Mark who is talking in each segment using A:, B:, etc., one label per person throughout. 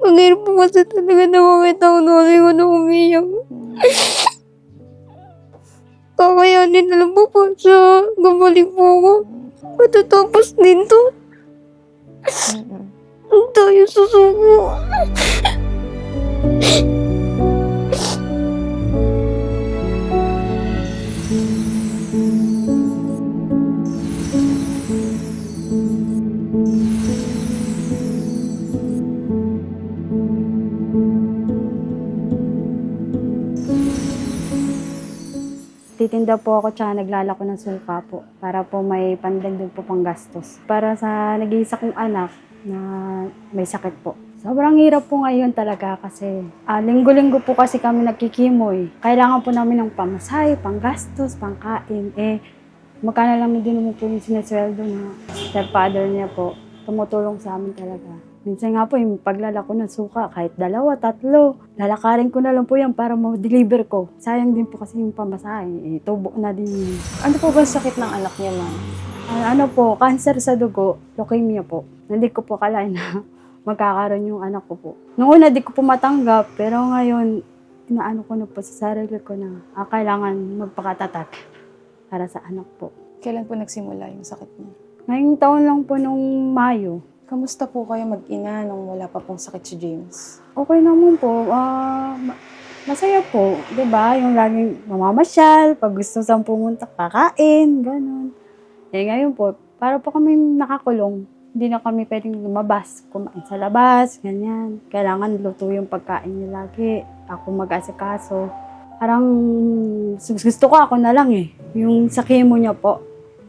A: Ang po kasi talaga na makita ko na kasi ko na umiyak. Kakayanin na lang po po sa gumaling po ako. Matatapos din to. Ang tayo susuko.
B: Titinda po ako tsaka naglalako ng sulka po para po may pandagdag po pang gastos. Para sa nag-iisa kong anak na may sakit po. Sobrang hirap po ngayon talaga kasi ah, linggo-linggo po kasi kami nagkikimoy. Kailangan po namin ng pamasahe, panggastos, pangkain. Eh, magkano lang din naman po yung sinesweldo na stepfather niya po. Tumutulong sa amin talaga. Minsan nga po, yung paglalako ng suka, kahit dalawa, tatlo, lalakarin ko na lang po yan para ma-deliver ko. Sayang din po kasi yung pamasahe. Eh, tubo na din.
C: Ano po ba sakit ng anak niya, ma'am?
B: Ah, ano po, cancer sa dugo, leukemia po. Hindi ko po kalain na magkakaroon yung anak ko po. Noong una, di ko po matanggap, pero ngayon, inaano ko na po sa sarili ko na ah, kailangan magpakatatag para sa anak po.
C: Kailan po nagsimula yung sakit niya?
B: Ngayong taon lang po nung Mayo,
C: Kamusta po kayo mag-ina nung wala pa pong sakit si James?
B: okay naman po. Ah, ma- masaya po, 'di ba? Yung laging mamamasyal, pag gusto saan pumunta, kakain, ganun. Eh ngayon po, para po kami nakakulong. Hindi na kami pwedeng lumabas, kumain sa labas, ganyan. Kailangan luto yung pagkain niya lagi. Ako mag-asikaso. Parang gusto ko ako na lang eh. Yung sa chemo niya po.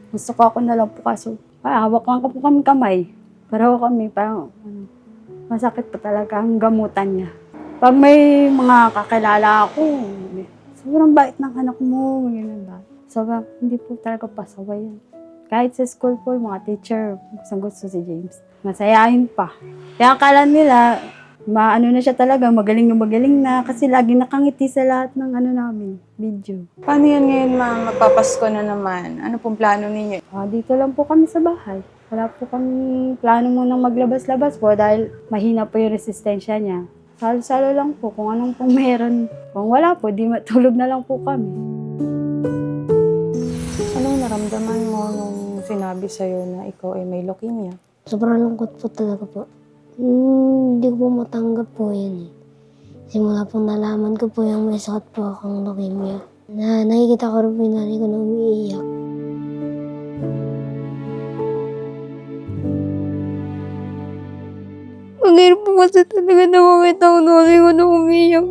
B: Gusto ko ako na lang po kaso. Ah, hawak lang ko po kami kamay. Pero kami parang ano, masakit pa talaga ang gamutan niya. Pag may mga kakilala ako, sobrang bait ng anak mo, ganyan ba? Sobrang, hindi po talaga pasaway yan. Kahit sa school po, yung mga teacher, gustong gusto si James. Masayahin pa. Kaya akala nila, maano na siya talaga, magaling na magaling na, kasi lagi nakangiti sa lahat ng ano namin, video.
C: Paano yan ngayon, ma'am? Magpapasko na naman. Ano pong plano ninyo?
B: Ah, dito lang po kami sa bahay. Wala po kami plano munang maglabas-labas po dahil mahina po yung resistensya niya. Salo-salo lang po kung anong pong meron. Kung wala po, di matulog na lang po kami.
C: Anong naramdaman mo nung sinabi sa'yo na ikaw ay may leukemia?
A: Sobrang lungkot po talaga po. Hmm, Hindi ko po matanggap po yun eh. Simula pong nalaman ko po yung may sakit po akong leukemia. Na nakikita ko rin po yung nanay ko na umiiyak. Ang hirap po kasi talaga na makita ko na kasi ko na umiiyak.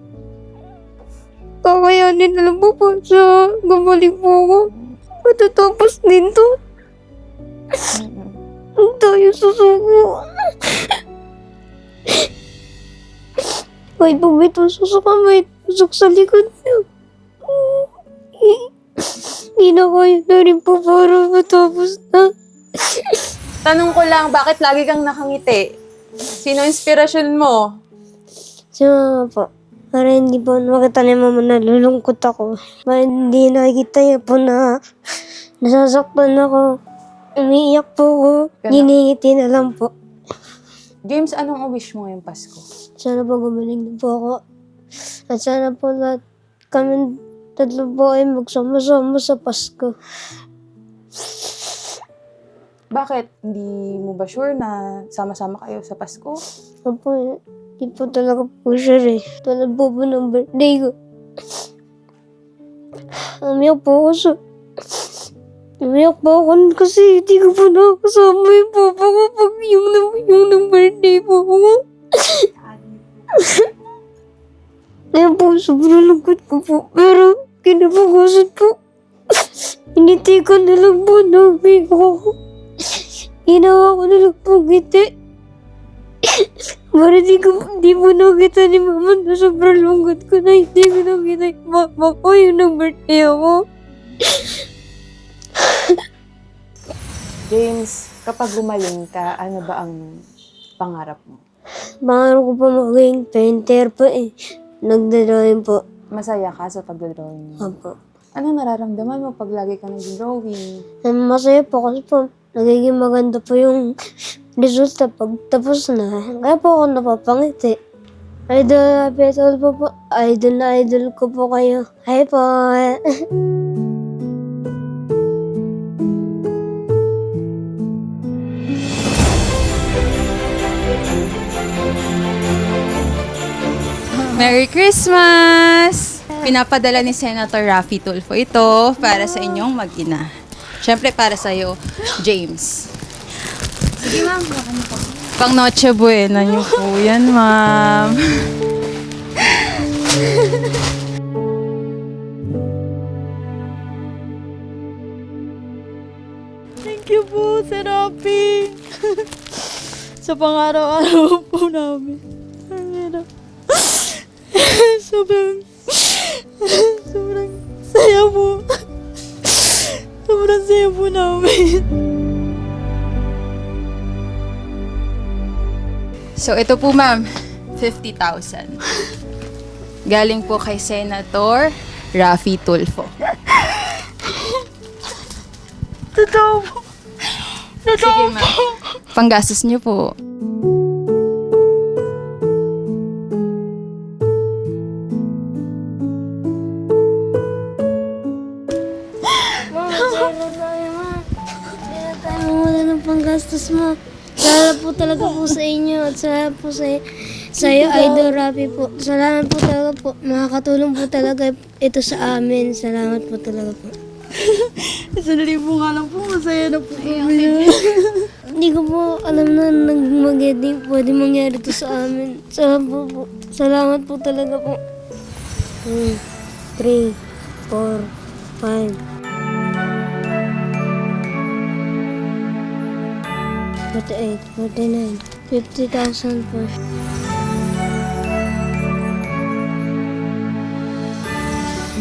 A: Kakayanin na lang po po sa gumaling po ako. Matatapos din to. Ang tayo susuko. May bumito susuka, may tusok sa likod niya. Hindi na kaya na rin po para matapos na.
C: Tanong ko lang, bakit lagi kang nakangiti? Sino inspirasyon mo?
A: Si mama po. Para hindi po makita ni mama na lulungkot ako. Para hindi nakikita niya po na nasasaktan ako. Umiiyak po ako.
C: Ganun.
A: Giningiti na lang po.
C: James, anong wish mo ngayong Pasko?
A: Sana po gumaling na po ako. At sana po lahat kami tatlo po ay magsama-sama sa Pasko.
C: Bakit? Hindi mo ba sure na sama-sama kayo sa Pasko?
A: Opo, di po talaga po sure eh. Tulad po po ng birthday ko. Umiyak po ako sa... Umiyak po ako nun kasi hindi ko po nakasama yung papa ko pag yung, yung ng birthday po ako. Kaya po, sobrang lungkot ko po. Pero, kinabukasan po. Hiniti ko na lang po na umiyak ako. Ginawa ko na lang po ngiti. Para di ko, di mo nakita ni mama na sobrang lungkot ko na hindi ko nakita yung mama ko yung nag-birthday ako.
C: James, kapag gumaling ka, ano ba ang pangarap mo?
A: Pangarap ko pa maging painter po eh. Nagdadrawing po.
C: Masaya ka sa pagdodrawing mo?
A: Opo.
C: Anong nararamdaman mo pag lagi ka nag-drawing?
A: Eh, Masaya po kasi po, nagiging maganda po yung resulta pag tapos na. Kaya po ako napapangiti. Idol Rafi Tulfo po. Idol na idol ko po kayo. Hi po.
D: Merry Christmas! Pinapadala ni Senator Raffy Tulfo ito para sa inyong mag-ina. Siyempre para sa iyo, James. Sige ma'am, Pang Noche Buena niyo po yan, ma'am. Thank you po, Sir Raffy. sa pang-araw-araw po namin. Ang sobrang, sobrang saya po. Sobrang saya po namin. So, ito po ma'am, 50,000. Galing po kay Senator Raffy Tulfo. Totoo po. Totoo Sige, ma'am. Panggastos niyo
A: po. Sa inyo at salamat po sa sa iyo, Idol Rafi po. Salamat po talaga po. Makakatulong po talaga ito sa amin. Salamat po talaga po.
D: Sandali po nga lang po, masaya na po kami.
A: Hindi ko po alam na nagmagedi pwede mangyari to sa amin. Salamat po, po. Salamat po talaga po. 2, 3, 4, 5. 48, 49, 50,000 po.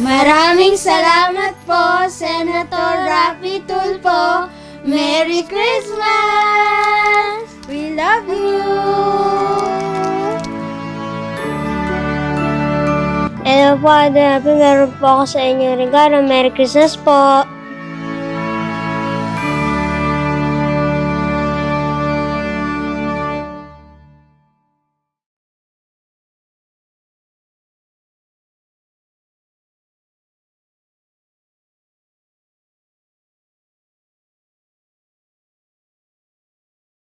E: Maraming salamat po, Senator Rapi Tulfo. Merry Christmas! We love you!
A: Hello po, Idol Rafi. Meron po ako sa inyo regalo. Merry Christmas po.